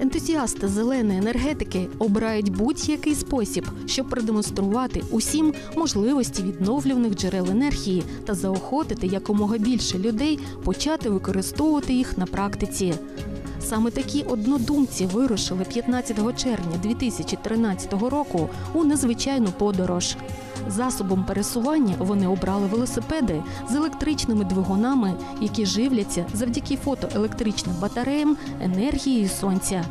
Ентузіасти зеленої енергетики обирають будь-який спосіб, щоб продемонструвати усім можливості відновлюваних джерел енергії та заохотити якомога більше людей почати використовувати їх на практиці. Саме такі однодумці вирушили 15 червня 2013 року у незвичайну подорож. Засобом пересування вони обрали велосипеди з електричними двигунами, які живляться завдяки фотоелектричним батареям енергією сонця.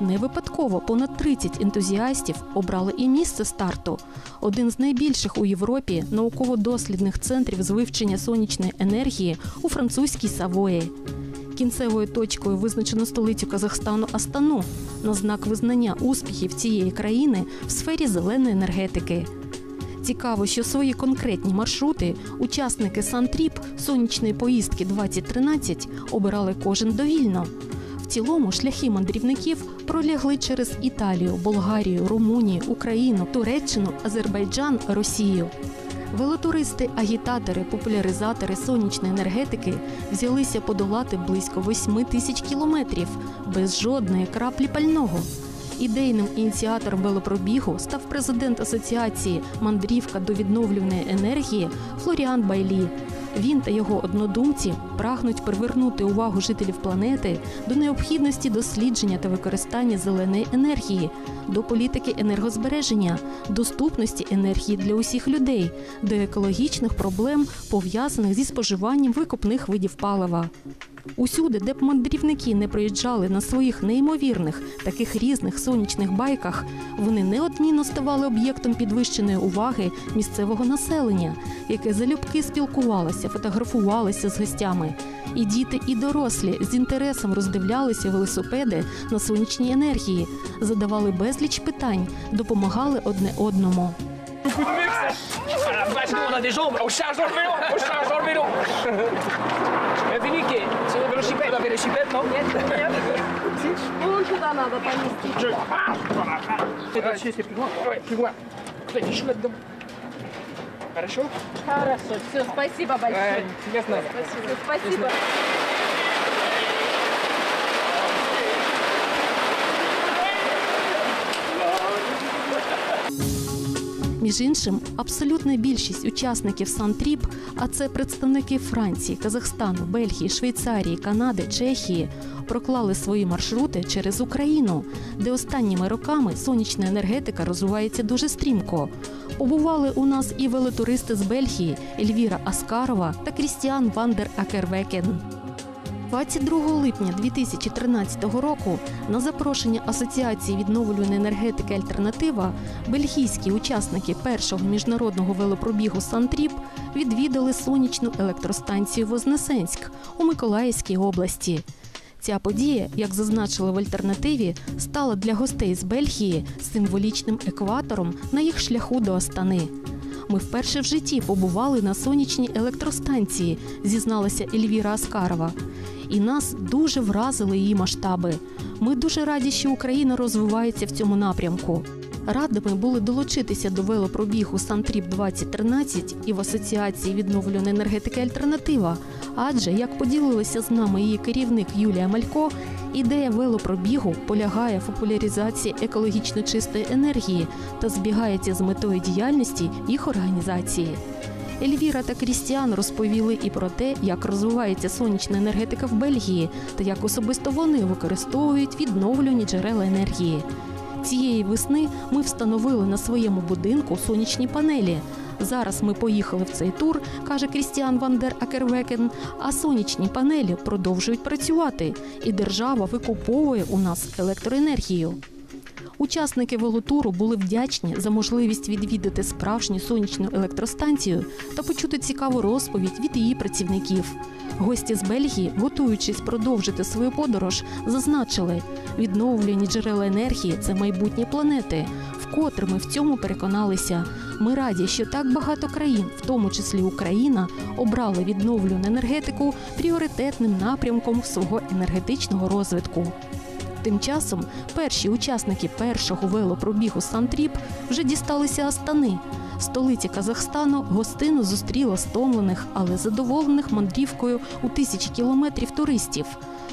Не випадково понад 30 ентузіастів обрали і місце старту один з найбільших у Європі науково-дослідних центрів з вивчення сонячної енергії у французькій Савої. Кінцевою точкою визначено столицю Казахстану Астану на знак визнання успіхів цієї країни в сфері зеленої енергетики. Цікаво, що свої конкретні маршрути учасники Сантріп сонячної поїздки 2013 обирали кожен довільно. В цілому шляхи мандрівників пролягли через Італію, Болгарію, Румунію, Україну, Туреччину, Азербайджан, Росію. Велотуристи, агітатори, популяризатори сонячної енергетики взялися подолати близько 8 тисяч кілометрів без жодної краплі пального. Ідейним ініціатором велопробігу став президент асоціації Мандрівка до відновлюваної енергії Флоріан Байлі. Він та його однодумці прагнуть привернути увагу жителів планети до необхідності дослідження та використання зеленої енергії, до політики енергозбереження, доступності енергії для усіх людей, до екологічних проблем, пов'язаних зі споживанням викопних видів палива. Усюди, де б мандрівники не проїжджали на своїх неймовірних таких різних сонячних байках, вони неодмінно ставали об'єктом підвищеної уваги місцевого населення, яке залюбки спілкувалося, фотографувалося з гостями. І діти, і дорослі з інтересом роздивлялися велосипеди на сонячній енергії, задавали безліч питань, допомагали одне одному. щебет, но нет. Нет. Ну, туда надо понести. Это все фигла. Фигла. Кстати, еще отдам. Хорошо? Хорошо. Все, спасибо большое. Я знаю. Спасибо. спасибо. Між іншим, абсолютна більшість учасників Сантріп, а це представники Франції, Казахстану, Бельгії, Швейцарії, Канади, Чехії, проклали свої маршрути через Україну, де останніми роками сонячна енергетика розвивається дуже стрімко. Побували у нас і велотуристи з Бельгії Ельвіра Аскарова та Крістіан Вандер Акервекен. 22 липня 2013 року на запрошення Асоціації відновлюваної енергетики Альтернатива бельгійські учасники першого міжнародного велопробігу Сантріп відвідали сонячну електростанцію Вознесенськ у Миколаївській області. Ця подія, як зазначили в альтернативі, стала для гостей з Бельгії символічним екватором на їх шляху до Астани. Ми вперше в житті побували на сонячній електростанції, зізналася Ельвіра Аскарова. І нас дуже вразили її масштаби. Ми дуже раді, що Україна розвивається в цьому напрямку. Радими були долучитися до велопробігу Сантріп 2013 і в Асоціації відновлюваної енергетики Альтернатива. Адже, як поділилася з нами її керівник Юлія Малько, ідея велопробігу полягає в популяризації екологічно чистої енергії та збігається з метою діяльності їх організації. Ельвіра та Крістіан розповіли і про те, як розвивається сонячна енергетика в Бельгії та як особисто вони використовують відновлювані джерела енергії. Цієї весни ми встановили на своєму будинку сонячні панелі. Зараз ми поїхали в цей тур, каже Крістіан Вандер Акервекен. А сонячні панелі продовжують працювати, і держава викуповує у нас електроенергію. Учасники велотуру були вдячні за можливість відвідати справжню сонячну електростанцію та почути цікаву розповідь від її працівників. Гості з Бельгії, готуючись продовжити свою подорож, зазначили, відновлювані джерела енергії це майбутнє планети. Вкотре ми в цьому переконалися. Ми раді, що так багато країн, в тому числі Україна, обрали відновлювану енергетику пріоритетним напрямком свого енергетичного розвитку. Тим часом перші учасники першого велопробігу Сантріп вже дісталися Астани. Столиці Казахстану гостину зустріла стомлених, але задоволених мандрівкою у тисячі кілометрів туристів.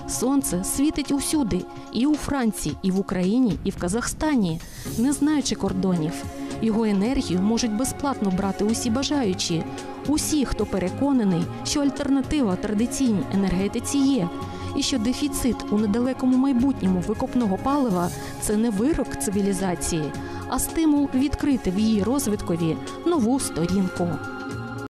Сонце світить усюди, і у Франції, і в Україні, і в Казахстані, не знаючи кордонів. Його енергію можуть безплатно брати усі бажаючі, усі, хто переконаний, що альтернатива традиційній енергетиці є, і що дефіцит у недалекому майбутньому викопного палива це не вирок цивілізації, а стимул відкрити в її розвиткові нову сторінку.